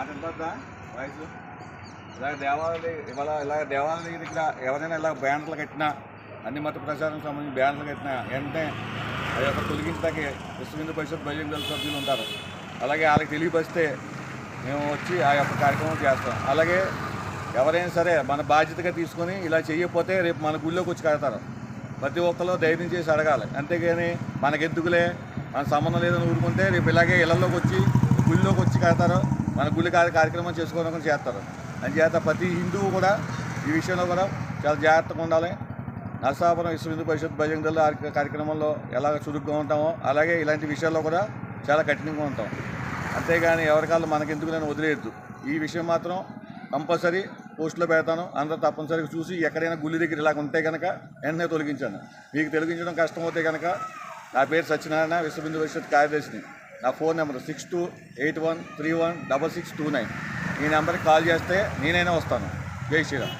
మాట ఉంటుందా వాయిస్ ఇలా దేవాలయ ఇవాళ ఇలా దేవాలయ దగ్గర ఎవరైనా ఇలా బ్యానర్లు కట్టినా అన్ని మత ప్రచారం సంబంధించి బ్యానర్లు కట్టినా వెంటనే అది ఒక తొలగించడానికి విశ్వ హిందూ పరిషత్ బహిరంగ సభ్యులు ఉంటారు. అలాగే వాళ్ళకి తెలియపరిస్తే మేము వచ్చి ఆ యొక్క కార్యక్రమం చేస్తాం. అలాగే ఎవరైనా సరే మన బాధ్యతగా తీసుకొని ఇలా చేయకపోతే రేపు మన గుళ్ళోకి వచ్చి కడతారు. ప్రతి ఒక్కరు ధైర్యం చేసి అడగాలి. అంతేగాని మనకెందుకులే? మన సంబంధం లేదని ఊరుకుంటే రేపు ఇలాగే ఇళ్ళలోకి వచ్చి గుళ్ళోకి వచ్చి కడతారు. మన గుళ్ళి కార్య కార్యక్రమం చేసుకోవడం చేస్తారు. అందుచేత ప్రతి హిందువు కూడా ఈ విషయంలో కూడా చాలా జాగ్రత్తగా ఉండాలి. నరసాపురం విశ్వ హిందూ పరిషత్ బజరంగ దళ కార్యక్రమంలో ఎలా చురుగ్గా ఉంటామో అలాగే ఇలాంటి విషయాల్లో కూడా చాలా కఠినంగా ఉంటాం. అంతేగాని ఎవరికాళ్ళు మనకెందుకు నేను వదిలేయద్దు. ఈ విషయం మాత్రం కంపల్సరీ పోస్టులో పెడతాను. అందరూ తప్పనిసరిగా చూసి ఎక్కడైనా గుళ్ళి దగ్గర ఇలాగ ఉంటే కనుక వెంటనే తొలగించాను మీకు తొలగించడం కష్టమవుతే కనుక నా పేరు సత్యనారాయణ విశ్వ హిందూ పరిషత్ కార్యదర్శిని. నా phone number six two eight one three one double six two nine. ఈ నెంబర్కి కాల్ చేస్తే నేనైనా వస్తాను. జై శ్రీరామ్.